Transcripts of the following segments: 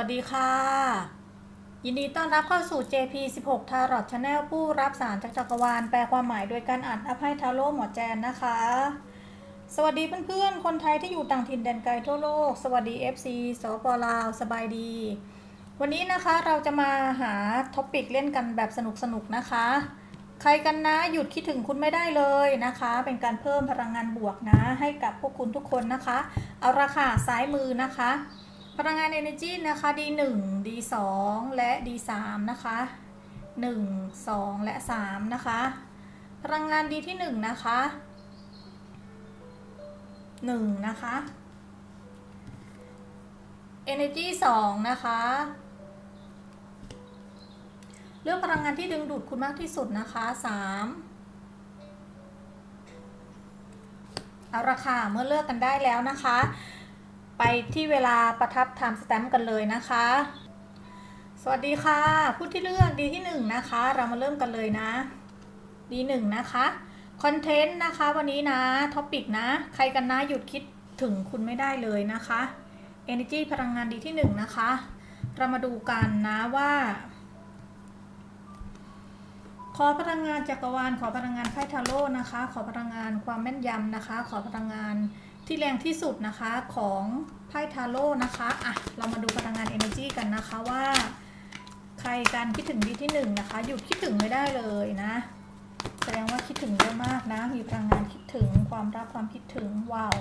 วัสดีค่ะ ยินดีต้อนรับเข้าสู่ JP 16 Tarot Channel ผู้รับสารจากจักรวาล แปลความหมายโดยการอ่านอัพให้ทาโร่หมอแจนนะคะ สวัสดีเพื่อนๆ คนไทยที่อยู่ต่างถิ่นแดนไกลทั่วโลก สวัสดี FC สปลาว สบายดี วันนี้นะคะเราจะมาหาท็อปิกเล่นกันแบบสนุกๆนะคะ ใครกันนะหยุดคิดถึงคุณไม่ได้เลยนะคะ เป็นการเพิ่มพลังงานบวกนะ ให้กับพวกคุณทุกคนนะคะ เอาราคาซ้ายมือนะคะ พลังงาน Energy นะคะ D1 D2 และ D3 นะคะ 1 2 และ 3 นะคะ พลังงานดีที่ 1 นะคะ 1 นะคะ Energy 2 นะคะ เลือกพลังงานที่ดึงดูดคุณมากที่สุดนะคะ 3เอาราคาเมื่อเลือกกันได้แล้วนะคะ ไปที่เวลาประทับ time stamp กันเลยนะคะ สวัสดีค่ะ ผู้ที่เลือกดีที่ 1 นะคะ เรามาเริ่มกันเลยนะ ดีหนึ่งนะคะคอนเทนต์นะคะวันนี้นะท็อปิกนะ ใครกันนะหยุดคิดถึงคุณไม่ได้เลยนะคะ Energy พลังงานดีที่ 1 นะคะ เรามาดูกันนะว่า ขอพลังงานจักรวาล ขอพลังงานไพ่ทาโร่นะคะ ขอพลังงานความแม่นยำนะคะ ขอพลังงาน ที่แรงที่สุดนะคะของไพ่ทาโร่นะคะอะเรามาดูพลังงาน Energy กันนะคะว่า ใครกันคิดถึงดีที่หนึ่งนะคะหยุดคิดถึงไม่ได้เลยนะ แสดงว่าคิดถึงเยอะมากนะ มีพลังงานคิดถึงความรักความคิดถึงว้าว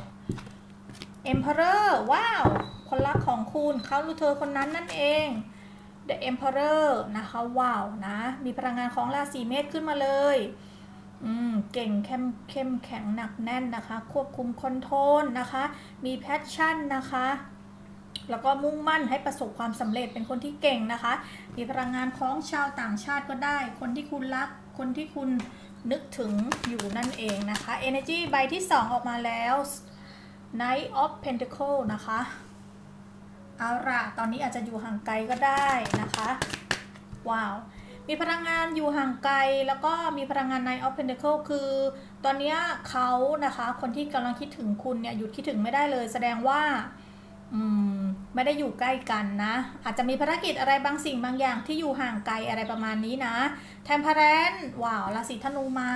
Emperor ว้าวคนรักของคุณเขาหรือเธอคนนั้นนั่นเอง The Emperor นะคะว้าวนะ มีพลังงานของราศีเมษขึ้นมาเลย อืมเก่งเข้มเข้มแข็งหนักแน่นนะคะ ควบคุมคอนโทรลนะคะ มีแพชชั่นนะคะ แล้วก็มุ่งมั่นให้ประสบความสำเร็จเป็นคนที่เก่งนะคะ มีพลังงานของชาวต่างชาติก็ได้ คนที่คุณรัก คนที่คุณนึกถึงอยู่นั่นเองนะคะ Energy ใบที่ 2 ออกมาแล้ว Knight of Pentacle นะคะเอาล่ะตอนนี้อาจจะอยู่ห่างไกลก็ได้นะคะ ว้าว มีพลังงานอยู่ห่างไกล แล้วก็มีพลังงาน Knight of Pentacle คือ ตอนนี้เขานะคะคนที่กำลังคิดถึงคุณเนี่ยหยุดคิดถึงไม่ได้เลย แสดงว่าอืมไม่ได้อยู่ใกล้กันนะ อาจจะมีภารกิจอะไรบางสิ่งบางอย่างที่อยู่ห่างไกลอะไรประมาณนี้นะแทมเพเรนว้าวราศีธนูมา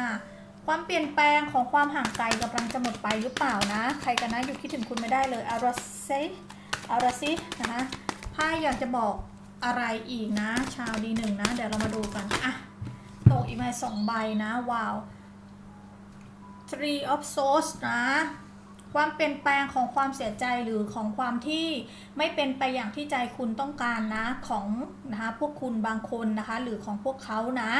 ความเปลี่ยนแปลงของความห่างไกลกำลังจะหมดไปหรือเปล่านะ ใครกันนะอยู่คิดถึงคุณไม่ได้เลยอารเซอารซินะไพ่อยากจะบอก อะไรอีกนะ ชาวดีหนึ่งนะ เดี๋ยวเรามาดูกัน อะ ตกอีกมาสองใบนะว้าว Three of Swords นะ ความเปลี่ยนแปลงของความเสียใจหรือของความที่ไม่เป็นไปอย่างที่ใจคุณต้องการนะ ของนะคะพวกคุณบางคนนะคะ หรือของพวกเขานะ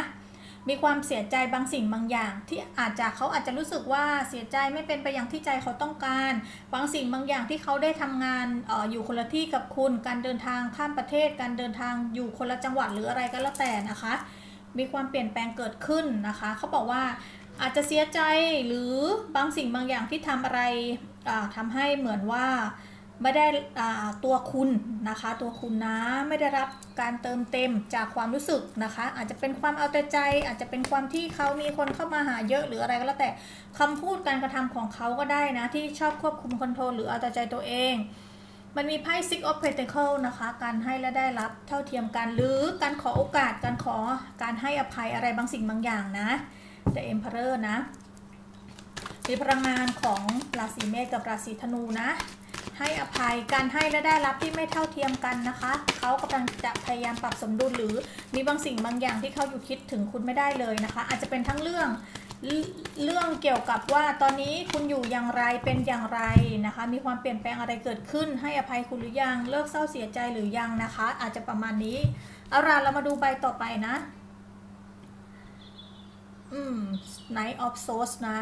มีความเสียใจบางสิ่งบางอย่าง ที่อาจจะเขาอาจจะรู้สึกว่าเสียใจไม่เป็นไปอย่างที่ใจเขาต้องการ บางสิ่งบางอย่างที่เขาได้ทำงานอออยู่คนละที่กับคุณ การเดินทางข้ามประเทศ การเดินทางอยู่คนละจังหวัดหรืออะไรก็แล้วแต่นะคะ มีความเปลี่ยนแปลงเกิดขึ้นนะคะ เขาบอกว่าอาจจะเสียใจหรือบางสิ่งบางอย่างที่ทำอะไรทำให้เหมือนว่า ไม่ได้ตัวคุณนะคะ ตัวคุณนะไม่ได้รับการเติมเต็มจากความรู้สึกนะคะ อาจจะเป็นความเอาแต่ใจ อาจจะเป็นความที่เขามีคนเข้ามาหาเยอะหรืออะไรก็แล้วแต่คำพูดการกระทำของเขาก็ได้นะ ที่ชอบควบคุมคอนโทรลหรือเอาแต่ใจตัวเอง มันมีไพ่ Six of Pentacles นะคะ การให้และได้รับเท่าเทียมกัน หรือการขอโอกาสการขอการให้อภัยอะไรบางสิ่งบางอย่างนะ The Emperor นะมีพลังงานของราศีเมษกับราศีธนูนะ ให้อภัยการให้และได้รับที่ไม่เท่าเทียมกันนะคะ เขากำลังจะพยายามปรับสมดุลหรือมีบางสิ่งบางอย่างที่เขาอยู่คิดถึงคุณไม่ได้เลยนะคะ อาจจะเป็นทั้งเรื่องเรื่องเกี่ยวกับว่าตอนนี้คุณอยู่อย่างไรเป็นอย่างไรนะคะ มีความเปลี่ยนแปลงอะไรเกิดขึ้น ให้อภัยคุณหรือยังเลิกเศร้าเสียใจหรือยังนะคะ อาจจะประมาณนี้เอาล่ะเรามาดูใบต่อไปนะ อืม Night of Swords นะ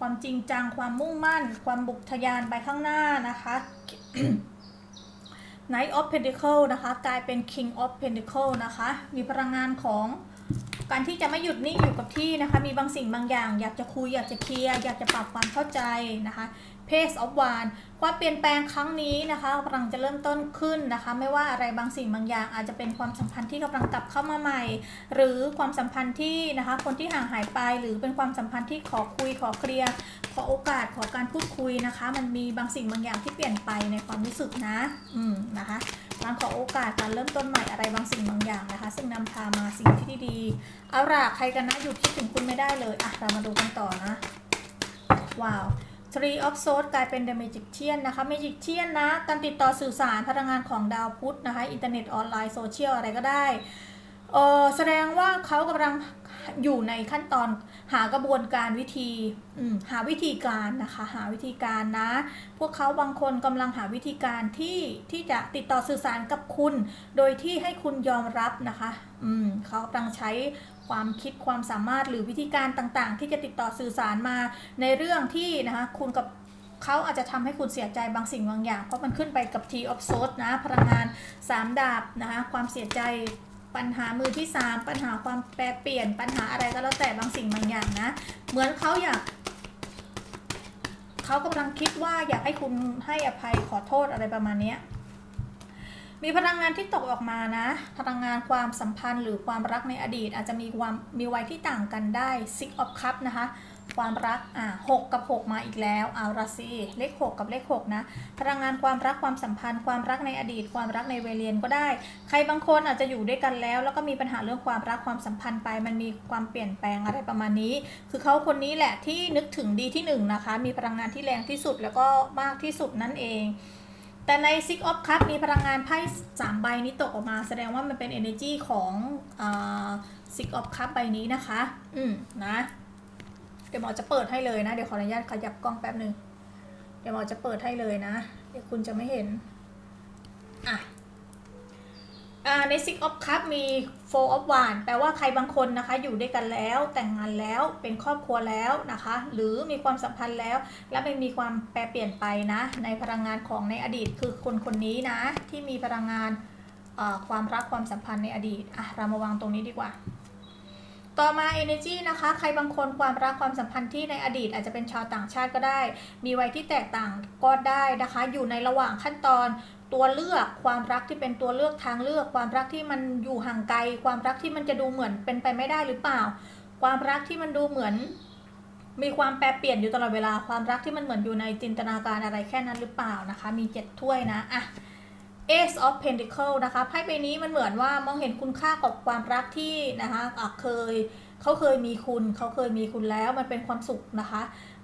ความจริงจัง ความมุ่งมั่น ความบุกทะยานไปข้างหน้านะคะ Knight of Pentacle นะคะ กลายเป็น King of Pentacle นะคะ มีพลังงานของการที่จะไม่หยุดนิ่งอยู่กับที่นะคะ มีบางสิ่งบางอย่าง อยากจะคุยอยากจะเคลียร์อยากจะปรับความเข้าใจนะคะ pace of one ความเปลี่ยนแปลงครั้งนี้นะคะกำลังจะเริ่มต้นขึ้นนะคะ ไม่ว่าอะไรบางสิ่งบางอย่าง อาจจะเป็นความสัมพันธ์ที่กำลังกลับเข้ามาใหม่ หรือความสัมพันธ์ที่นะคะคนที่ห่างหายไป หรือเป็นความสัมพันธ์ที่ขอคุยขอเคลียร์ขอโอกาสขอการพูดคุยนะคะ มันมีบางสิ่งบางอย่างที่เปลี่ยนไปในความรู้สึกนะ อืมนะคะการขอโอกาสการเริ่มต้นใหม่อะไรบางสิ่งบางอย่างนะคะ ซึ่งนำพามาสิ่งที่ดีเอาล่ะใครกันนะหยุดคิดถึงคุณไม่ได้เลยอะเรามาดูกันต่อนะว้าว Three of Swords กลายเป็น The Magician นะคะ Magician นะ การติดต่อสื่อสารพลังงานของดาวพุธนะคะ อินเทอร์เน็ตออนไลน์โซเชียลอะไรก็ได้เออแสดงว่าเขากำลังอยู่ในขั้นตอนหากระบวนการวิธีหาวิธีการนะคะ หาวิธีการนะ พวกเขาบางคนกำลังหาวิธีการที่ที่จะติดต่อสื่อสารกับคุณ โดยที่ให้คุณยอมรับนะคะ อืมเขากำลังใช้ความคิดความสามารถหรือวิธีการต่างๆ ที่จะติดต่อสื่อสารมาในเรื่องที่นะคะคุณกับเขาอาจจะทำให้คุณเสียใจบางสิ่งบางอย่าง เพราะมันขึ้นไปกับ T of Swords นะพลังงาน 3 ดาบนะคะความเสียใจปัญหามือที่ 3 ปัญหาความแปรเปลี่ยนปัญหาอะไรก็แล้วแต่บางสิ่งบางอย่างนะ เหมือนเขาอยากเขากำลังคิดว่าอยากให้คุณให้อภัยขอโทษอะไรประมาณนี้ มีพลังงานที่ตกออกมานะ พลังงานความสัมพันธ์หรือความรักในอดีต อาจจะมีความมีวัยที่ต่างกันได้ Six of Cup นะคะ ความรักอะหกกับ 6 มาอีกแล้วเอาละสิเลข 6 กับเลข6นะพลังงานความรักความสัมพันธ์ ความรักในอดีต ความรักในเวเรียนก็ได้ ใครบางคนอาจจะอยู่ด้วยกันแล้ว แล้วก็มีปัญหาเรื่องความรักความสัมพันธ์ไป มันมีความเปลี่ยนแปลงอะไรประมาณนี้ คือเขาคนนี้แหละที่นึกถึงดีที่หนึ่งนะคะมีพลังงานที่แรงที่สุดแล้วก็มากที่สุดนั่นเอง แต่ใน Six of Cup มีพลังงานไพ่สามใบนี้ตกออกมา แสดงว่ามันเป็น energy ของอ่า Six of Cup ใบนี้นะคะ อืมนะ เดี๋ยวหมอจะเปิดให้เลยนะ เดี๋ยวขออนุญาตขยับกล้องแป๊บหนึ่งเดี๋ยวหมอจะเปิดให้เลยนะ เดี๋ยวคุณจะไม่เห็น อะอ่า ใน Six of Cup มี Four of Wands แปลว่าใครบางคนนะคะ อยู่ด้วยกันแล้วแต่งงานแล้วเป็นครอบครัวแล้วนะคะ หรือมีความสัมพันธ์แล้ว และมันมีความแปรเปลี่ยนไปนะ ในพลังงานของในอดีตคือคนคนนี้นะ ที่มีพลังงานความรักความสัมพันธ์ในอดีตอะเรามาวางตรงนี้ดีกว่า ต่อมา energy นะคะ ใครบางคนความรักความสัมพันธ์ที่ในอดีต อาจจะเป็นชาวต่างชาติก็ได้ มีวัยที่แตกต่างก็ได้นะคะ อยู่ในระหว่างขั้นตอน ตัวเลือกความรักที่เป็นตัวเลือกทางเลือก ความรักที่มันอยู่ห่างไกล ความรักที่มันจะดูเหมือนเป็นไปไม่ได้หรือเปล่า ความรักที่มันดูเหมือน มีความแปรเปลี่ยนอยู่ตลอดเวลา ความรักที่มันเหมือนอยู่ในจินตนาการอะไรแค่นั้นหรือเปล่านะคะ มีเจ็ดถ้วยนะอะ Ace of Pentacle นะคะไพ่ใบนี้มันเหมือนว่ามองเห็นคุณค่ากับความรักที่นะคะะเคยเขาเคยมีคุณเขาเคยมีคุณแล้วมันเป็นความสุขนะคะ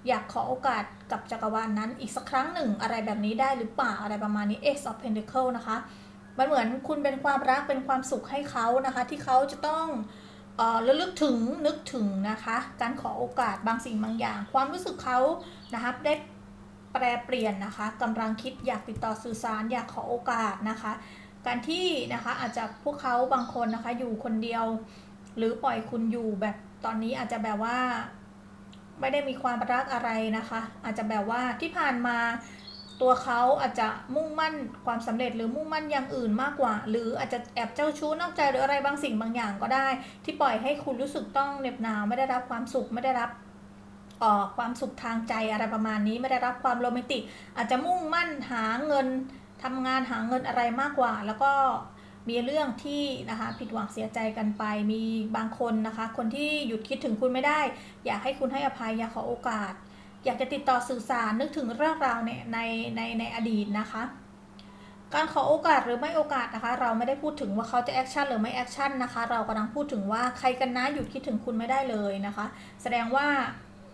อยากขอโอกาสกับจักรวาลนนั้นอีกสักครั้งหนึ่งอะไรแบบนี้ได้หรือเปล่าอะไรประมาณนี้ Ace of Pentacle นะคะ มันเหมือนคุณเป็นความรักเป็นความสุขให้เขานะคะ ที่เขาจะต้องเอ่อระลึกถึงนึกถึงนะคะ การขอโอกาสบางสิ่งบางอย่าง ความรู้สึกเขานะคะได้แปรเปลี่ยนนะคะกำลังคิดอยากติดต่อสื่อสารอยากขอโอกาสนะคะ การที่นะคะอาจจะพวกเขาบางคนนะคะอยู่คนเดียว หรือปล่อยคุณอยู่แบบตอนนี้อาจจะแบบว่า ไม่ได้มีความรักอะไรนะคะ อาจจะแบบว่าที่ผ่านมาตัวเขาอาจจะมุ่งมั่นความสำเร็จหรือมุ่งมั่นอย่างอื่นมากกว่า หรืออาจจะแอบเจ้าชู้นอกใจหรืออะไรบางสิ่งบางอย่างก็ได้ ที่ปล่อยให้คุณรู้สึกต้องเหน็บหนาวไม่ได้รับความสุขไม่ได้รับออความสุขทางใจอะไรประมาณนี้ไม่ได้รับความโรแมนติก อาจจะมุ่งมั่นหาเงินทำงานหาเงินอะไรมากกว่า แล้วก็ มีเรื่องที่นะคะผิดหวังเสียใจกันไป มีบางคนนะคะ คนที่หยุดคิดถึงคุณไม่ได้ อยากให้คุณให้อภัยอยากขอโอกาส อยากจะติดต่อสื่อสารนึกถึงเรื่องราวในในในในอดีตนะคะ การขอโอกาสหรือไม่โอกาสนะคะ เราไม่ได้พูดถึงว่าเขาจะแอคชั่นหรือไม่แอคชั่นนะคะ เรากำลังพูดถึงว่าใครกันนะหยุดคิดถึงคุณไม่ได้เลยนะคะ แสดงว่า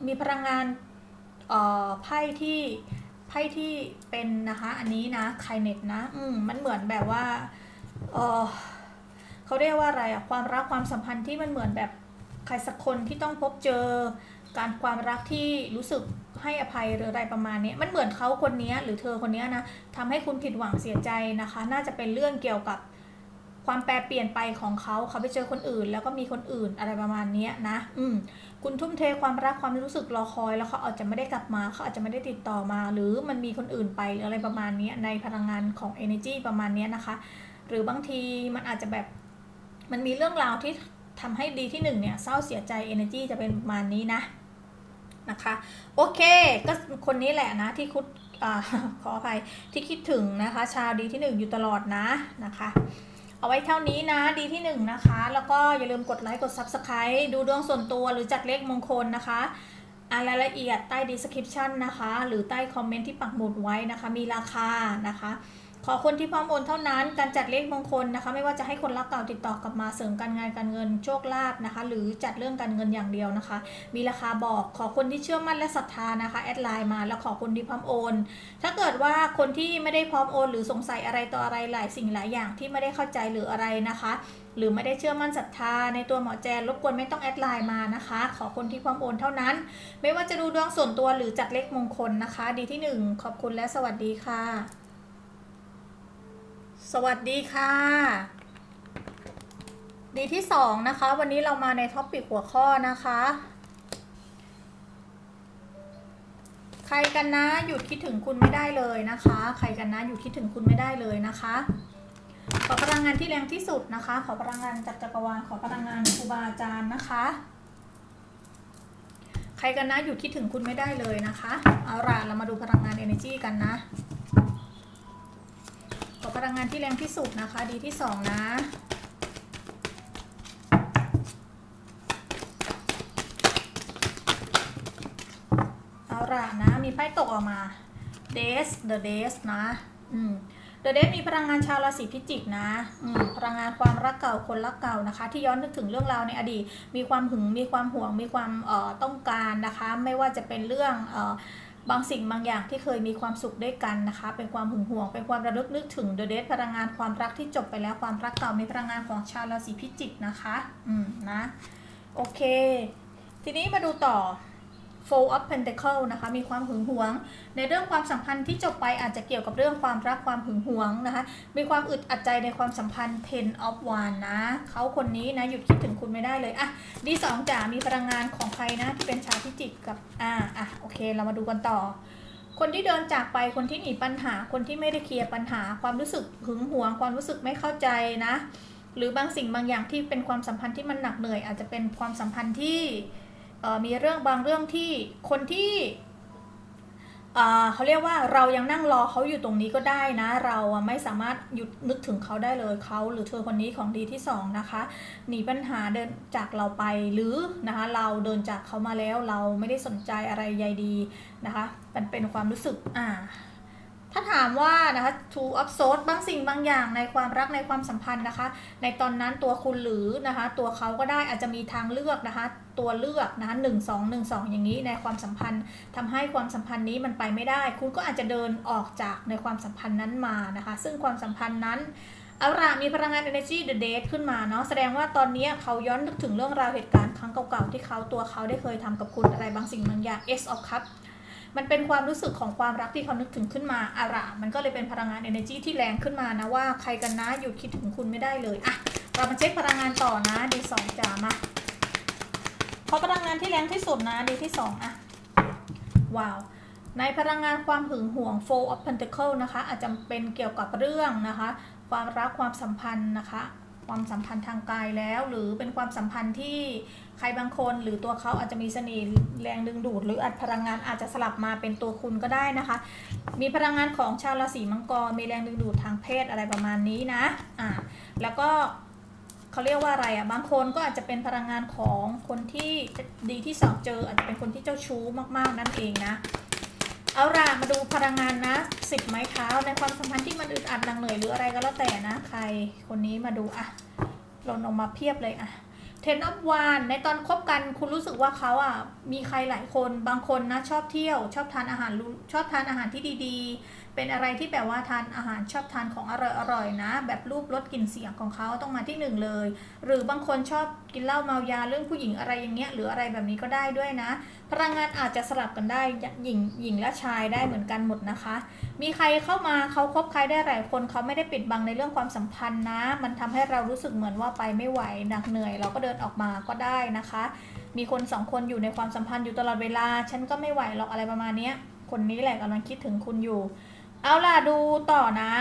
มีพลังงานเอ่อไพ่ที่ไพ่ที่เป็นนะคะ อันนี้นะไคเน็ตนะ อืมมันเหมือนแบบว่า เออเขาเรียกว่าอะไรอะความรักความสัมพันธ์ที่มันเหมือนแบบใครสักคนที่ต้องพบเจอ การความรักที่รู้สึกให้อภัยหรืออะไรประมาณนี้มันเหมือนเขาคนนี้หรือเธอคนนี้นะทำให้คุณผิดหวังเสียใจนะคะ น่าจะเป็นเรื่องเกี่ยวกับความแปรเปลี่ยนไปของเขาเขาไปเจอคนอื่น แล้วก็มีคนอื่นอะไรประมาณนี้นะ อืม คุณทุ่มเทความรักความรู้สึกรอคอย แล้วเขาอาจจะไม่ได้กลับมาเขาอาจจะไม่ได้ติดต่อมา หรือมันมีคนอื่นไปหรืออะไรประมาณนี้ในพลังงานของ energy ประมาณนี้นะคะ รือบางทีมันอาจจะแบบมันมีเรื่องราวที่ทำให้ดีที่หนึ่งเนี่ยเศร้าเสียใจ energy จะเป็นประมาณนี้นะนะคะโอเคก็คนนี้แหละนะที่คุดอขออภัยที่คิดถึงนะคะ ชาวดีที่หนึ่งอยู่ตลอดนะนะคะ เอาไว้เท่านี้นะดีที่หนึ่งนะคะ แล้วก็อย่าลืมกดไลค์กด Subscribe ดูดวงส่วนตัวหรือจัดเลขมงคลนะคะอ่านรายละเอียดใต้ description นะคะ หรือใต้คอมเมนต์ที่ปักหมุดไว้นะคะ มีราคานะคะ ขอคนที่พร้อมโอนเท่านั้น การจัดเลขมงคลนะคะ ไม่ว่าจะให้คนรักเก่าติดต่อกลับมาเสริมการงานการเงินโชคลาภนะคะ หรือจัดเรื่องการเงินอย่างเดียวนะคะ มีราคาบอกขอคนที่เชื่อมั่นและศรัทธานะคะแอดไลน์มาแล้วขอคนที่พร้อมโอน ถ้าเกิดว่าคนที่ไม่ได้พร้อมโอน หรือสงสัยอะไรต่ออะไรหลายสิ่งหลายอย่างที่ไม่ได้เข้าใจหรืออะไรนะคะ หรือไม่ได้เชื่อมั่นศรัทธาในตัวหมอแจนรบกวนไม่ต้องแอดไลน์มานะคะ ขอคนที่พร้อมโอนเท่านั้น ไม่ว่าจะดูดวงส่วนตัวหรือจัดเลขมงคลนะคะ ดีที่หนึ่งขอบคุณและสวัสดีค่ะ สวัสดีค่ะ ดีที่สองนะคะ วันนี้เรามาในท็อปปิกหัวข้อนะคะ ใครกันนะหยุดคิดถึงคุณไม่ได้เลยนะคะ ใครกันนะหยุดคิดถึงคุณไม่ได้เลยนะคะ ขอพลังงานที่แรงที่สุดนะคะ ขอพลังงานจากจักรวาลขอพลังงานครูบาอาจารย์นะคะ ใครกันนะหยุดคิดถึงคุณไม่ได้เลยนะคะเอาล่ะเรามาดูพลังงาน energy กันนะ ขอพลังงานที่แรงที่สุดนะคะ ดีที่สองนะ เอาล่ะนะ มีไพ่ตกออกมา Days the Days นะ อืม The Days มีพลังงานชาวราศีพิจิกนะ อืม พลังงานความรักเก่าคนรักเก่านะคะ ที่ย้อนนึกถึงเรื่องราวในอดีต มีความหึง มีความห่วง มีความเอ่อต้องการนะคะ ไม่ว่าจะเป็นเรื่องเอ่อ บางสิ่งบางอย่างที่เคยมีความสุขด้วยกันนะคะ เป็นความหึงหวง เป็นความระลึกนึกถึง The Dead พลังงานความรักที่จบไปแล้วความรักเก่ามีพลังงานของชาวราศีพิจิกนะคะ อืมนะ โอเค ทีนี้มาดูต่อ Four of Pentacle นะคะ มีความหึงหวง ในเรื่องความสัมพันธ์ที่จบไปอาจจะเกี่ยวกับเรื่องความรักความหึงหวงนะคะ มีความอึดอัดใจในความสัมพันธ์ Ten of Wands นะ เขาคนนี้นะ หยุดคิดถึงคุณไม่ได้เลยอะดีสองจ๋ามีพลังงานของใครนะ ที่เป็นชาวพิจิกกับ อ่า อะ โอเค เรามาดูกันต่อ คนที่เดินจากไป คนที่หนีปัญหา คนที่ไม่ได้เคลียร์ปัญหา ความรู้สึกหึงหวง ความรู้สึกไม่เข้าใจนะ หรือบางสิ่งบางอย่างที่เป็นความสัมพันธ์ที่มันหนักเหนื่อย อาจจะเป็นความสัมพันธ์ที่ มีเรื่องบางเรื่องที่คนที่เขาเรียกว่าเรายังนั่งรอเขาอยู่ตรงนี้ก็ได้นะ เราไม่สามารถหยุดนึกถึงเขาได้เลยเขาหรือเธอคนนี้ของดีที่สองนะคะหนีปัญหาเดินจากเราไปหรือนะคะเราเดินจากเขามาแล้วเราไม่ได้สนใจอะไรใยดีนะคะมันเป็นความรู้สึกอ่า ถ้าถามว่านะคะ to of swords บางสิ่งบางอย่างในความรักในความสัมพันธ์นะคะ ในตอนนั้นตัวคุณหรือนะคะ ตัวเขาก็ได้อาจจะมีทางเลือกนะคะ ตัวเลือกนะคะหนึ่งสองหนึ่งสองอย่างนี้ในความสัมพันธ์ทำให้ความสัมพันธ์นี้มันไปไม่ได้ คุณก็อาจจะเดินออกจากในความสัมพันธ์นั้นมานะคะ ซึ่งความสัมพันธ์นั้นเอาล่ะมีพลังงาน energy the date ขึ้นมาเนาะแสดงว่าตอนนี้เขาย้อนนึกถึงเรื่องราวเหตุการณ์ครั้งเก่าๆที่เขาตัวเขาได้เคยทำกับคุณอะไรบางสิ่งบางอย่าง S of cup มันเป็นความรู้สึกของความรักที่เขานึกถึงขึ้นมาอาระมันก็เลยเป็นพลังงาน energy ที่แรงขึ้นมานะว่าใครกันนะหยุดคิดถึงคุณไม่ได้เลยอะเรามาเช็คพลังงานต่อนะดีสองจ๋ามาเพราะพลังงานที่แรงที่สุดนะดีที่สองอะว้าวในพลังงานความหึงหวง Four of Pentacle นะคะ อาจจะเป็นเกี่ยวกับเรื่องนะคะ ความรักความสัมพันธ์นะคะ ความสัมพันธ์ทางกายแล้ว หรือเป็นความสัมพันธ์ที่ใครบางคน หรือตัวเขาอาจจะมีเสน่ห์แรงดึงดูด หรืออาจพลังงานอาจจะสลับมาเป็นตัวคุณก็ได้นะคะ มีพลังงานของชาวราศีมังกรมีแรงดึงดูดทางเพศอะไรประมาณนี้นะอ่าแล้วก็เขาเรียกว่าอะไรอะบางคนก็อาจจะเป็นพลังงานของคนที่ดีที่สองเจอ อาจจะเป็นคนที่เจ้าชู้มากๆนั่นเองนะ เอาล่ะมาดูพลังงานนะสิบไม้เท้าในความสัมพันธ์ที่มันอึดอัดดังเหนื่อยหรืออะไรก็แล้วแต่นะ ใครคนนี้มาดูอะหล่นออกมาเพียบเลยอะ เทนอ f วานในตอนคบกันคุณรู้สึกว่าเขาอะมีใครหลายคนบางคนนะชอบเที่ยว ชอบทานอาหารชอบทานอาหารที่ดีๆ เป็นอะไรที่แบบว่าทานอาหารชอบทานของอร่อยๆนะ แบบรูปรสกลิ่นเสียงของเขาต้องมาที่หนึ่งเลย หรือบางคนชอบกินเหล้าเมายาเรื่องผู้หญิงอะไรอย่างเงี้ยหรืออะไรแบบนี้ก็ได้ด้วยนะ พลังงานอาจจะสลับกันได้หญิงหญิงและชายได้เหมือนกันหมดนะคะ มีใครเข้ามาเขาคบใครได้หลายคนเขาไม่ได้ปิดบังในเรื่องความสัมพันธ์นะ มันทำให้เรารู้สึกเหมือนว่าไปไม่ไหวหนักเหนื่อยเราก็เดินออกมาก็ได้นะคะ มีคนสองคนอยู่ในความสัมพันธ์อยู่ตลอดเวลา ฉันก็ไม่ไหวหรอกอะไรประมาณนี้คนนี้แหละกำลังคิดถึงคุณอยู่ เอาล่ะดูต่อนะ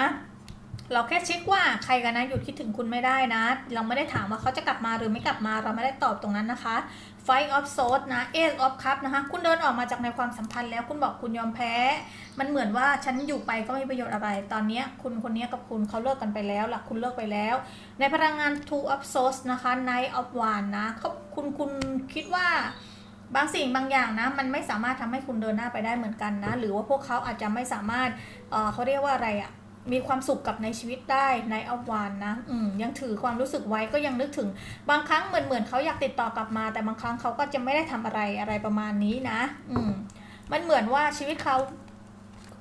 เราแค่เช็คว่าใครกันนะหยุดคิดถึงคุณไม่ได้นะ เราไม่ได้ถามว่าเขาจะกลับมาหรือไม่กลับมา เราไม่ได้ตอบตรงนั้นนะคะ Fight of Swords นะ Ace of Cup นะคะ คุณเดินออกมาจากในความสัมพันธ์แล้วคุณบอกคุณยอมแพ้ มันเหมือนว่าฉันอยู่ไปก็ไม่มีประโยชน์อะไร ตอนนี้คุณคนนี้กับคุณเขาเลิกกันไปแล้วล่ะคุณเลิกไปแล้ว ในพลังงาน Two of Swords นะคะ night of w a n นะเขาคุณคุณคิดว่าบางสิ่งบางอย่างนะ มันไม่สามารถทำให้คุณเดินหน้าไปได้เหมือนกันนะ หรือว่าพวกเขาอาจจะไม่สามารถเออเขาเรียกว่าอะไรอะ มีความสุขกับในชีวิตได้ในอวานนะอืมยังถือความรู้สึกไว้ก็ยังนึกถึง บางครั้งเหมือนเหมือนเขาอยากติดต่อกลับมา แต่บางครั้งเขาก็จะไม่ได้ทำอะไรอะไรประมาณนี้นะ อืมมันเหมือนว่าชีวิตเขา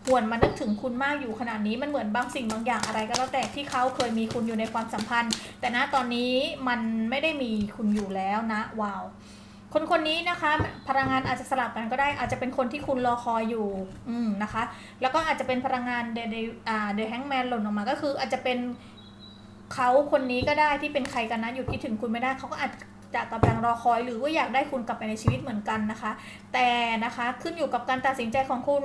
หวนมานึกถึงคุณมากอยู่ขนาดนี้มันเหมือนบางสิ่งบางอย่างอะไรก็แล้วแต่ที่เขาเคยมีคุณอยู่ในความสัมพันธ์ แต่ณตอนนี้มันไม่ได้มีคุณอยู่แล้วนะว้าว คนคนนี้นะคะพลังงานอาจจะสลับกันก็ได้อาจจะเป็นคนที่คุณรอคอยอยู่อืมนะคะ แล้วก็อาจจะเป็นพลังงานเดเดเดอแฮงแมนหล่นออกมาก็คืออาจจะเป็นเขาคนนี้ก็ได้ที่เป็นใครกันนะหยุดคิดถึงคุณไม่ได้เขาก็อาจจะกำลังรอคอยหรือว่าอยากได้คุณกลับไปในชีวิตเหมือนกันนะคะ แต่นะคะขึ้นอยู่กับการตัดสินใจของคุณ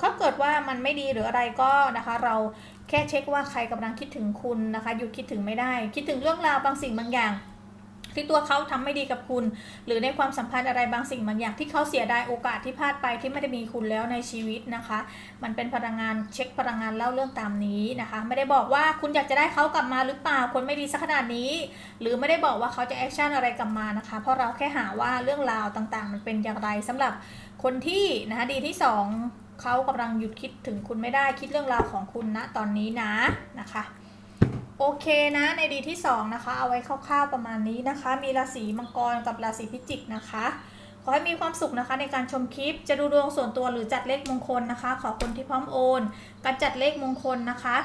ถ้าเกิดว่ามันไม่ดีหรืออะไรก็นะคะ เราแค่เช็คว่าใครกำลังคิดถึงคุณนะคะหยุดคิดถึงไม่ได้ คิดถึงเรื่องราวบางสิ่งบางอย่าง ที่ตัวเขาทำไม่ดีกับคุณ หรือในความสัมพันธ์อะไรบางสิ่งบางอย่างที่เขาเสียดายโอกาสที่พลาดไปที่ไม่ได้มีคุณแล้วในชีวิตนะคะ มันเป็นพลังงานเช็คพลังงานเล่าเรื่องตามนี้นะคะ ไม่ได้บอกว่าคุณอยากจะได้เขากลับมาหรือเปล่าคนไม่ดีสักขนาดนี้ หรือไม่ได้บอกว่าเขาจะแอคชั่นอะไรกลับมานะคะ เพราะเราแค่หาว่าเรื่องราวต่างๆ มันเป็นอย่างไรสำหรับคนที่นะคะดีที่สองเขากำลังหยุดคิดถึงคุณไม่ได้คิดเรื่องราวของคุณนะตอนนี้นะนะคะ โอเคนะในดีที่ 2 นะคะ เอาไว้คร่าวๆประมาณนี้นะคะ มีราศีมังกรกับราศีพิจิกนะคะ ขอให้มีความสุขนะคะในการชมคลิปจะดูดวงส่วนตัวหรือจัดเลขมงคลนะคะ ขอคนที่พร้อมโอน การจัดเลขมงคลนะคะ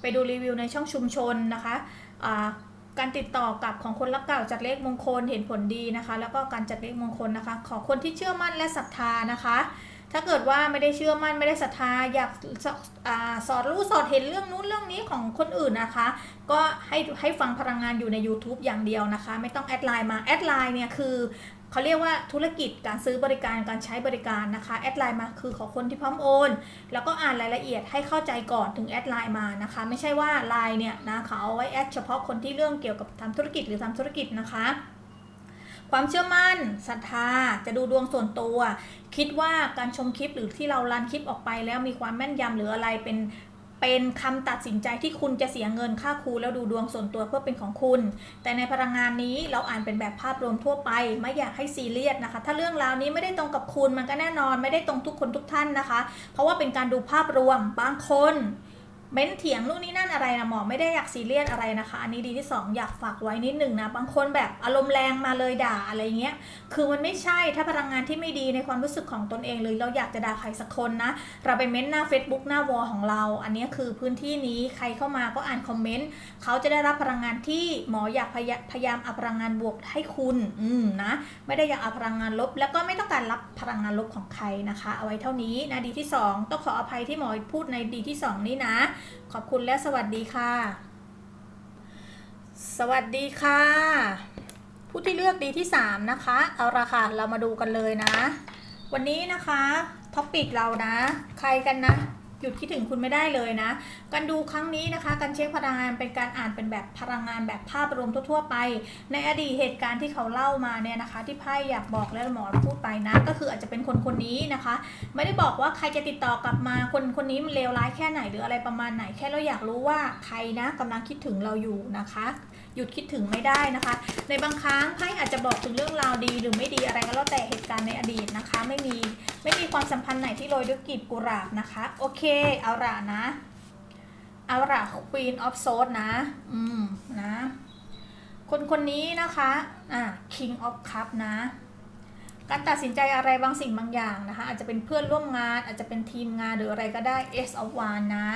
ไปดูรีวิวในช่องชุมชนนะคะการติดต่อกับของคนรักเก่าจัดเลขมงคลเห็นผลดีนะคะ แล้วก็การจัดเลขมงคลนะคะ ขอคนที่เชื่อมั่นและศรัทธานะคะ ถ้าเกิดว่าไม่ได้เชื่อมั่นไม่ได้ศรัทธาอยากสอสอดรู้สอดเห็นเรื่องนู้นเรื่องนี้ของคนอื่นนะคะ ก็ให้ให้ฟังพลังงานอยู่ใน YouTube อย่างเดียวนะคะ ไม่ต้องแอดไลน์มาแอดไลน์เนี่ยคือเขาเรียกว่าธุรกิจการซื้อบริการการใช้บริการนะคะแอดไลน์มาคือขอคนที่พร้อมโอน แล้วก็อ่านรายละเอียดให้เข้าใจก่อนถึงแอดไลน์มานะคะ ไม่ใช่ว่าไลน์เนี่ยนะเขาเอาไว้แอดเฉพาะคนที่เรื่องเกี่ยวกับทำธุรกิจหรือทำธุรกิจนะคะ ความเชื่อมั่นศรัทธาจะดูดวงส่วนตัว คิดว่าการชมคลิปหรือที่เรารันคลิปออกไปแล้วมีความแม่นยำหรืออะไรเป็นเป็นคำตัดสินใจที่คุณจะเสียเงินค่าครูแล้วดูดวงส่วนตัวเพื่อเป็นของคุณ แต่ในพลังงานนี้เราอ่านเป็นแบบภาพรวมทั่วไป ไม่อยากให้ซีเรียสนะคะ ถ้าเรื่องราวนี้ไม่ได้ตรงกับคุณมันก็แน่นอน ไม่ได้ตรงทุกคนทุกท่านนะคะ เพราะว่าเป็นการดูภาพรวมบางคน เม้นเถียงนู่นนี่นั่นอะไรนะหมอไม่ได้อยากซีเรียสอะไรนะคะ อันนี้ดีที่ 2 อยากฝากไว้นิดหนึ่งนะบางคนแบบอารมณ์แรงมาเลยด่าอะไรเงี้ยคือมันไม่ใช่ถ้าพลังงานที่ไม่ดีในความรู้สึกของตนเองเลยเราอยากจะด่าใครสักคนนะ เราไปเม้นหน้า Facebook หน้าวอลของเรา อันนี้คือพื้นที่นี้ใครเข้ามาก็อ่านคอมเมนต์เขาจะได้รับพลังงานที่หมออยากพยาพยายามเอาพลังงานบวกให้คุณอืมนะไม่ได้อยากเอาพลังงานลบ แล้วก็ไม่ต้องการรับพลังงานลบของใครนะคะ เอาไว้เท่านี้นะดีที่ 2 ต้องขออภัยที่หมอพูดในดีที่ 2 นี้นะขอบคุณและสวัสดีค่ะ สวัสดีค่ะ ผู้ที่เลือกดีที่ 3 นะคะ เอาละค่ะเรามาดูกันเลยนะ วันนี้นะคะท็อปิกเรานะ ใครกันนะ หยุดคิดถึงคุณไม่ได้เลยนะ การดูครั้งนี้นะคะ การเช็คพลังงานเป็นการอ่านเป็นแบบพลังงานแบบภาพรวมทั่วๆไป ในอดีตเหตุการณ์ที่เขาเล่ามาเนี่ยนะคะ ที่ไพ่อยากบอกและหมอพูดไปนะ ก็คืออาจจะเป็นคนคนนี้นะคะ ไม่ได้บอกว่าใครจะติดต่อกลับมาคนคนนี้มันเลวร้ายแค่ไหนหรืออะไรประมาณไหนแค่เราอยากรู้ว่าใครนะกำลังคิดถึงเราอยู่นะคะ หยุดคิดถึงไม่ได้นะคะ ในบางครั้งไพ่อาจจะบอกถึงเรื่องราวดีหรือไม่ดีอะไรก็แล้วแต่เหตุการณ์ในอดีตนะคะ ไม่มีไม่มีความสัมพันธ์ไหนที่โรยด้วยกลีบกุหลาบนะคะ โอเคเอาละนะเอาละ Queen of Swords นะ อืมนะ คนคนนี้นะคะอ่า King of Cup นะการตัดสินใจอะไรบางสิ่งบางอย่างนะคะ อาจจะเป็นเพื่อนร่วมงาน อาจจะเป็นทีมงานหรืออะไรก็ได้ S of Wands นะ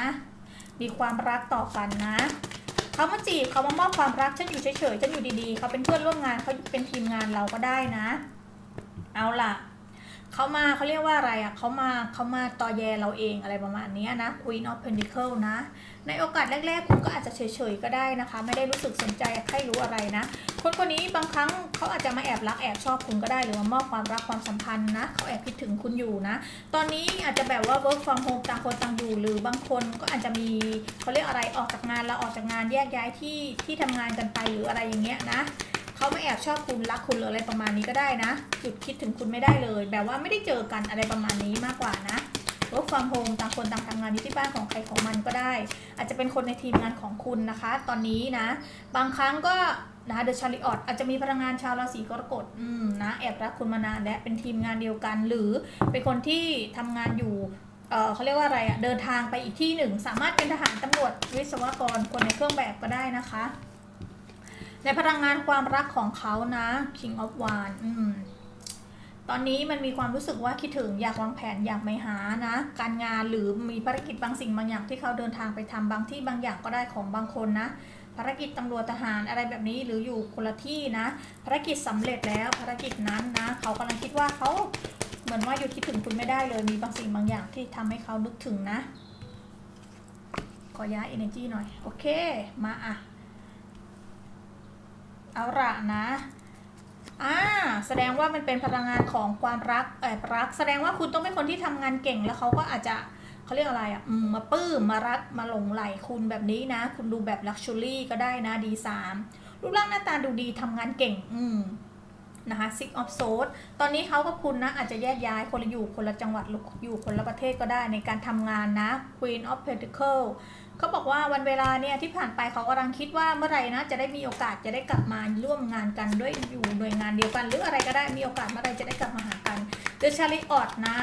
มีความรักต่อกันนะ เขามาจีบเขามามอบความรักฉันอยู่เฉยๆฉันอยู่ดีๆ เขาเป็นเพื่อนร่วมงานเขาเป็นทีมงานเราก็ได้นะ เอาล่ะ เขามาเขาเรียกว่าอะไรอะเขามาเขามาตอแยเราเองอะไรประมาณนี้นะ Queen of Pentacle นะ ในโอกาสแรก ๆ คุณก็อาจจะเฉยๆก็ได้นะคะ ไม่ได้รู้สึกสนใจใครรู้อะไรนะ คนคนนี้บางครั้งเขาอาจจะมาแอบรักแอบชอบคุณก็ได้หรือว่ามอบความรักความสัมพันธ์นะเขาแอบคิดถึงคุณอยู่นะ ตอนนี้อาจจะแบบว่า work from home ต่างคนต่างอยู่หรือบางคนก็อาจจะมีเขาเรียกอะไรออกจากงานแล้วออกจากงานแยกย้ายที่ที่ทำงานกันไปหรืออะไรอย่างเงี้ยนะ เขาไม่แอบชอบคุณรักคุณหรืออะไรประมาณนี้ก็ได้นะหยุดคิดถึงคุณไม่ได้เลย แบบว่าไม่ได้เจอกันอะไรประมาณนี้มากกว่านะ work from home ต่างคนต่างทำงานอยู่ที่บ้านของใครของมันก็ได้ อาจจะเป็นคนในทีมงานของคุณนะคะ ตอนนี้นะ บางครั้งก็นะเดอะชาริออตอาจจะมีพลังงานชาวราศีกรกฎนะแอบรักคุณมานานและเป็นทีมงานเดียวกัน หรือเป็นคนที่ทำงานอยู่เออเขาเรียกว่าอะไรอะเดินทางไปอีกที่หนึ่ง สามารถเป็นทหารตำรวจวิศวกรคนในเครื่องแบบก็ได้นะคะ ในพลังงานความรักของเขานะ King of Wands อืมตอนนี้มันมีความรู้สึกว่าคิดถึงอยากวางแผนอยากไปหานะ การงานหรือมีภารกิจบางสิ่งบางอย่างที่เขาเดินทางไปทำบางที่บางอย่างก็ได้ของบางคนนะ ภารกิจตำรวจทหารอะไรแบบนี้หรืออยู่คนละที่นะ ภารกิจสำเร็จแล้วภารกิจนั้นนะ เขากำลังคิดว่าเขาเหมือนว่าอยู่คิดถึงคุณไม่ได้เลย มีบางสิ่งบางอย่างที่ทำให้เขานึกถึงนะ ขอย้าย energy หน่อย โอเค มาอะ เอาละนะอ่าแสดงว่ามันเป็นพลังงานของความรักแอบรัก แสดงว่าคุณต้องเป็นคนที่ทำงานเก่งแล้วเขาก็อาจจะเขาเรียกอะไรอะอมมาปลื้มมารักมาหลงไหลคุณแบบนี้นะ คุณดูแบบลักชัวรี่ก็ได้นะดีสามรูปร่างหน้าตาดูดีทำงานเก่ง อืมนะคะ Six of Swords ตอนนี้เขากับคุณนะอาจจะแยกย้ายคนละอยู่คนละจังหวัดออยู่คนละประเทศก็ได้ในการทำงานนะ Queen of Pentacles เขาบอกว่าวันเวลาเนี่ยที่ผ่านไปเขากำลังคิดว่าเมื่อไหร่นะจะได้มีโอกาสจะได้กลับมาร่วมงานกันด้วยอยู่หน่วยงานเดียวกัน หรืออะไรก็ได้มีโอกาสเมื่อไหร่จะได้กลับมาหากันเดอะชาริออตนะ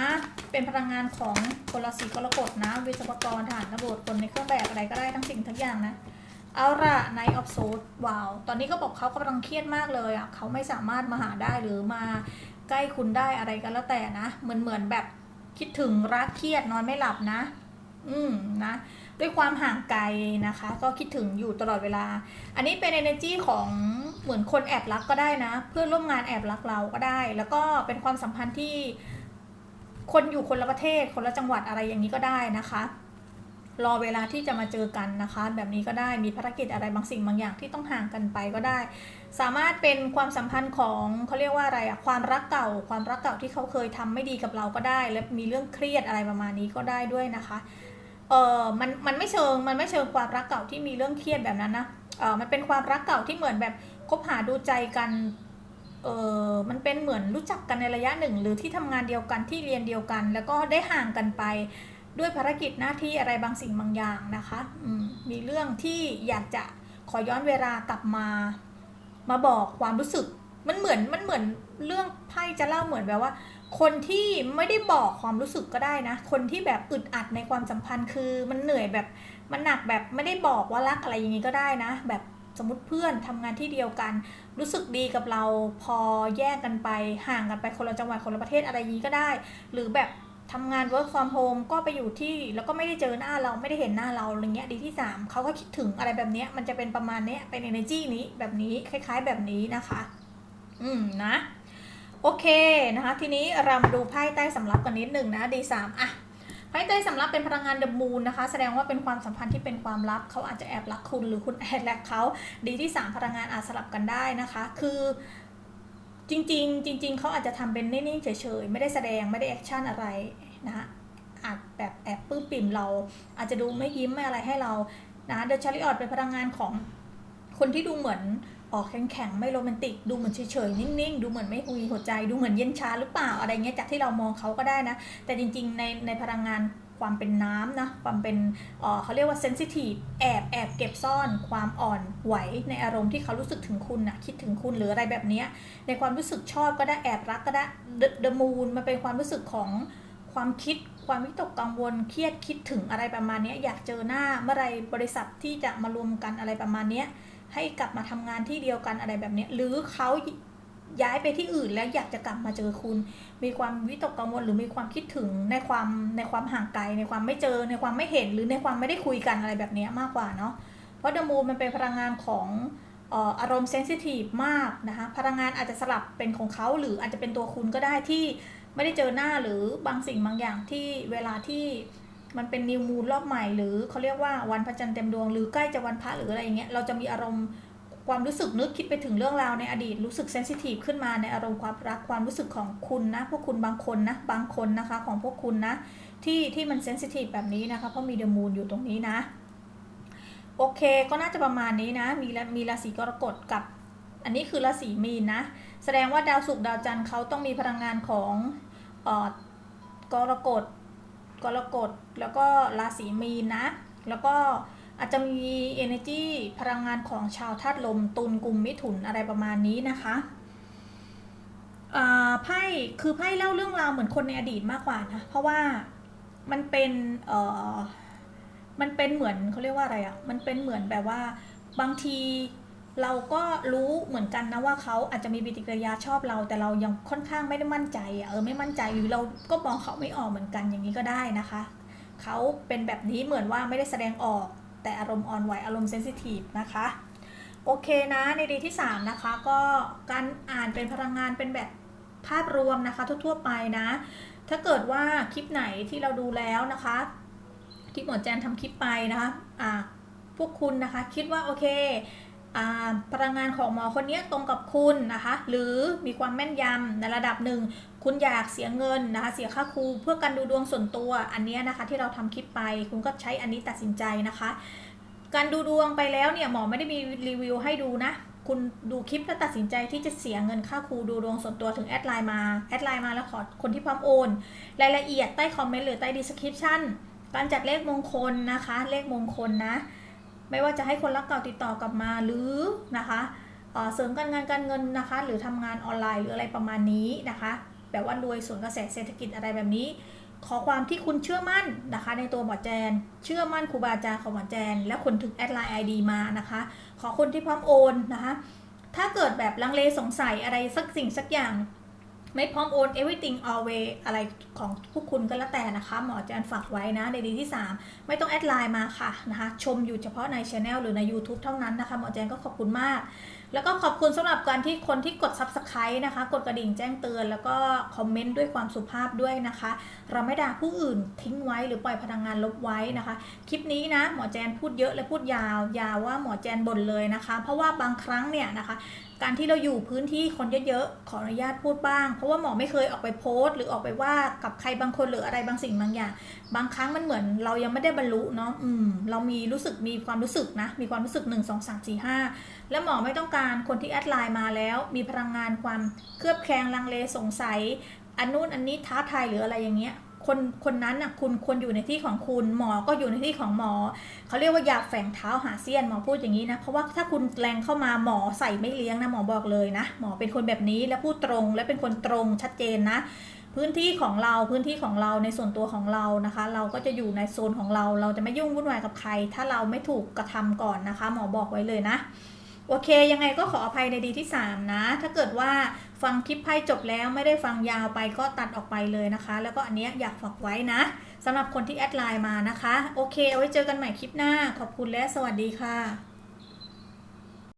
เป็นพลังงานของคนละสีกรกฎนะ วิศวกรทหารตำรวจคนในเครื่องแบบอะไรก็ได้ทั้งสิ่งทั้งอย่างนะเอาละในออฟโซดว้าว ตอนนี้ก็บอกเขากำลังเครียดมากเลยอะเขาไม่สามารถมาหาได้หรือมาใกล้คุณได้อะไรก็แล้วแต่นะเหมือนเหมือนแบบคิดถึงรักเครียดนอนไม่หลับนะ อืมนะ ด้วยความห่างไกลนะคะ ก็คิดถึงอยู่ตลอดเวลา อันนี้เป็น energy ของเหมือนคนแอบรักก็ได้นะ เพื่อนร่วมงานแอบรักเราก็ได้ แล้วก็เป็นความสัมพันธ์ที่คนอยู่คนละประเทศ คนละจังหวัดอะไรอย่างนี้ก็ได้นะคะ รอเวลาที่จะมาเจอกันนะคะ แบบนี้ก็ได้มีภารกิจอะไรบางสิ่งบางอย่างที่ต้องห่างกันไปก็ได้ สามารถเป็นความสัมพันธ์ของเขาเรียกว่าอะไรอะความรักเก่า ความรักเก่าที่เขาเคยทำไม่ดีกับเราก็ได้ และมีเรื่องเครียดอะไรประมาณนี้ก็ได้ด้วยนะคะ เออมันมันไม่เชิงมันไม่เชิงความรักเก่าที่มีเรื่องเครียดแบบนั้นนะเออมันเป็นความรักเก่าที่เหมือนแบบคบหาดูใจกันเออมันเป็นเหมือนรู้จักกันในระยะหนึ่ง หรือที่ทำงานเดียวกันที่เรียนเดียวกัน แล้วก็ได้ห่างกันไปด้วยภารกิจหน้าที่อะไรบางสิ่งบางอย่างนะคะมมีเรื่องที่อยากจะขอย้อนเวลากลับมา มาบอกความรู้สึก มันเหมือนมันเหมือนเรื่องไพ่จะเล่าเหมือนแบบว่า คนที่ไม่ได้บอกความรู้สึกก็ได้นะ คนที่แบบอึดอัดในความสัมพันธ์คือมันเหนื่อยแบบมันหนักแบบไม่ได้บอกว่ารักอะไรอย่างนี้ก็ได้นะ แบบสมมติเพื่อนทำงานที่เดียวกัน รู้สึกดีกับเราพอแยกกันไปห่างกันไปคนละจังหวัดคนละประเทศอะไรอย่างนี้ก็ได้ หรือแบบทำงาน work from home ก็ไปอยู่ที่แล้วก็ไม่ได้เจอหน้าเราไม่ได้เห็นหน้าเราอะไรเงี้ยดีที่ 3เขาก็คิดถึงอะไรแบบเนี้ยมันจะเป็นประมาณเนี้ยเป็น energy นี้แบบนี้คล้าย ๆ แบบนี้นะคะ อืมนะ โอเคนะคะ ทีนี้เรามาดูไพ่ใต้สำรับกันนิดหนึ่งนะ D3 อะไพ่ใต้สำรับเป็นพลังงานเดอะมูนนะคะ แสดงว่าเป็นความสัมพันธ์ที่เป็นความลับเขาอาจจะแอบรักคุณหรือคุณแอบรักเขาดีที่ 3 พลังงานอาจสลับกันได้นะคะ คือจริง ๆ จริง ๆเขาอาจจะทำเป็นนิ่งๆเฉยๆไม่ได้แสดงไม่ได้แอคชั่นอะไรนะคะอาจแบบแอบปื้มปิ่มเรา อาจจะดูไม่ยิ้มไม่อะไรให้เรานะเดอะชาริออตเป็นพลังงานของคนที่ดูเหมือน ออกแข็งๆไม่โรแมนติก ดูเหมือนเฉยๆนิ่งๆ ดูเหมือนไม่มีหัวใจ ดูเหมือนเย็นชาหรือเปล่าอะไรเงี้ยจากที่เรามองเขาก็ได้นะ แต่จริงๆในในพลังงานความเป็นน้ำนะความเป็นเขาเรียกว่าเซนซิทีฟแอบแอบเก็บซ่อนความอ่อนไหวในอารมณ์ที่เขารู้สึกถึงคุณนะคิดถึงคุณหรืออะไรแบบเนี้ยในความรู้สึกชอบก็ได้แอบรักก็ได้เดอะมูนมันเป็นความรู้สึกของความคิดความวิตกกังวลเครียดคิดถึงอะไรประมาณเนี้ยอยากเจอหน้าเมื่อไรบริษัทที่จะมารวมกันอะไรประมาณเนี้ย ให้กลับมาทำงานที่เดียวกันอะไรแบบนี้หรือเขาย้ายไปที่อื่นแล้วอยากจะกลับมาเจอคุณ มีความวิตกกังวลหรือมีความคิดถึงในความในความห่างไกล ในความไม่เจอในความไม่เห็นหรือในความไม่ได้คุยกันอะไรแบบนี้มากกว่าเนาะเพราะเดมูมันเป็นพลังงานของอารมณ์เซนซิทีฟมากนะคะพลังงานอาจจะสลับเป็นของเขาหรืออาจจะเป็นตัวคุณก็ได้ที่ไม่ได้เจอหน้าหรือบางสิ่งบางอย่างที่เวลาที่ มันเป็นนิวมูนรอบใหม่หรือเขาเรียกว่าวันพระจันทร์เต็มดวงหรือใกล้จะวันพระหรืออะไรอย่างเงี้ยเราจะมีอารมณ์ความรู้สึกนึกคิดไปถึงเรื่องราวในอดีตรู้สึกเซนซิทีฟขึ้นมาในอารมณ์ความรักความรู้สึกของคุณนะ พวกคุณบางคนนะ บางคนนะคะของพวกคุณนะ ที่ที่มันเซนซิทีฟแบบนี้นะคะ เพราะมีเดอะมูนอยู่ตรงนี้นะ โอเคก็น่าจะประมาณนี้นะ มีละมีราศีกรกฎกับ อันนี้คือราศีมีนนะ แสดงว่าดาวศุกร์ดาวจันทร์เขาต้องมีพลังงานของเออกรกฎ กรกฎแล้วก็ราศีมีนนะ แล้วก็อาจจะมี energy พลังงานของชาวธาตุลมตุลกลุ่มมิถุนอะไรประมาณนี้นะคะอ่าไพ่คือไพ่เล่าเรื่องราวเหมือนคนในอดีตมากกว่านะเพราะว่ามันเป็นเอ่อมันเป็นเหมือนเขาเรียกว่าอะไรอะ่ะมันเป็นเหมือนแบบว่าบางที เราก็รู้เหมือนกันนะว่าเขาอาจจะมีปฏิกิริยาชอบเรา แต่เรายังค่อนข้างไม่ได้มั่นใจอะเออไม่มั่นใจหรือเราก็มองเขาไม่ออกเหมือนกันอย่างนี้ก็ได้นะคะเขาเป็นแบบนี้เหมือนว่าไม่ได้แสดงออก แต่อารมณ์อ่อนไหวอารมณ์เซนซิทีฟนะคะโอเคนะในดีที่ 3 นะคะ ก็การอ่านเป็นพลังงานเป็นแบบภาพรวมนะคะ ทั่วๆไปนะ ถ้าเกิดว่าคลิปไหนที่เราดูแล้วนะคะ ที่หมอแจนทำคลิปไปนะคะอ่าพวกคุณนะคะคิดว่าโอเค พลังงานของหมอคนนี้ตรงกับคุณนะคะ หรือมีความแม่นยำในระดับหนึ่ง คุณอยากเสียเงินนะคะ เสียค่าครูเพื่อการดูดวงส่วนตัว อันนี้นะคะที่เราทำคลิปไป คุณก็ใช้อันนี้ตัดสินใจนะคะ การดูดวงไปแล้วเนี่ยหมอไม่ได้มีรีวิวให้ดูนะคุณดูคลิปแล้วตัดสินใจที่จะเสียเงินค่าครูดูดวงส่วนตัวถึงแอดไลน์มา แอดไลน์มาแล้วขอคนที่พร้อมโอน รายละเอียดใต้คอมเมนต์หรือใต้ดีสคริปชั่นการจัดเลขมงคลนะคะ เลขมงคลนะ ไม่ว่าจะให้คนรักเก่าติดต่อกลับมาหรือนะคะเสริมการงานการเงินนะคะ หรือทำงานออนไลน์หรืออะไรประมาณนี้นะคะ แบบว่ารวยส่วนกระแสเศรษฐกิจอะไรแบบนี้ ขอความที่คุณเชื่อมั่นนะคะ ในตัวหมอแจน เชื่อมั่นครูบาอาจารย์ของหมอแจน และคนถึงแอดไลน์ไอดีมานะคะ ขอคนที่พร้อมโอนนะคะ ถ้าเกิดแบบลังเลสงสัยอะไรสักสิ่งสักอย่าง ไม่พร้อมโอน everything always อะไรของพวกคุณก็แล้วแต่นะคะ หมอแจนฝากไว้นะ ในดีที่ 3 ไม่ต้องแอดไลน์มาค่ะนะคะ ชมอยู่เฉพาะในช anel หรือใน YouTube เท่านั้นนะคะ หมอแจนก็ขอบคุณมากแล้วก็ขอบคุณสำหรับการที่คนที่กด subscribe นะคะ กดกระดิ่งแจ้งเตือน แล้วก็คอมเมนต์ด้วยความสุภาพด้วยนะคะ เราไม่ด่าผู้อื่นทิ้งไว้หรือปล่อยพลังงานลบไว้นะคะ คลิปนี้นะหมอแจนพูดเยอะและพูดยาว ยาวว่าหมอแจนบ่นเลยนะคะ เพราะว่าบางครั้งเนี่ยนะคะ การที่เราอยู่พื้นที่คนเยอะๆขออนุญาตพูดบ้าง เพราะว่าหมอไม่เคยออกไปโพสต์ หรือออกไปว่ากับใครบางคนหรืออะไรบางสิ่งบางอย่าง บางครั้งมันเหมือนเรายังไม่ได้บรรลุเนาะอืมเรามีรู้สึกมีความรู้สึกนะมีความรู้สึก1 2 3 4 5แล้วหมอไม่ต้องการคนที่แอดไลน์มาแล้ว มีพลังงานความเคลือบแคลงลังเลสงสัย อันนู้นอันนี้ท้าทายหรืออะไรอย่างเงี้ยคนคนนั้นน่ะคุณควรอยู่ในที่ของคุณหมอก็อยู่ในที่ของหมอเขาเรียกว่าอย่าแฝงเท้าหาเสี้ยนหมอพูดอย่างนี้นะเพราะว่าถ้าคุณแรงเข้ามาหมอใส่ไม่เลี้ยงนะหมอบอกเลยนะ หมอเป็นคนแบบนี้และพูดตรงและเป็นคนตรงชัดเจนนะ พื้นที่ของเราพื้นที่ของเราในส่วนตัวของเรานะคะ เราก็จะอยู่ในโซนของเรา เราจะไม่ยุ่งวุ่นวายกับใคร ถ้าเราไม่ถูกกระทำก่อนนะคะ หมอบอกไว้เลยนะ โอเค ยังไงก็ขออภัยในดีที่ 3 นะ ถ้าเกิดว่าฟังคลิปไพ่จบแล้วไม่ได้ฟังยาวไปก็ตัดออกไปเลยนะคะ แล้วก็อันเนี้ยอยากฝากไว้นะสำหรับคนที่แอดไลน์มานะคะ โอเค เอาไว้เจอกันใหม่คลิปหน้า ขอบคุณและสวัสดีค่ะ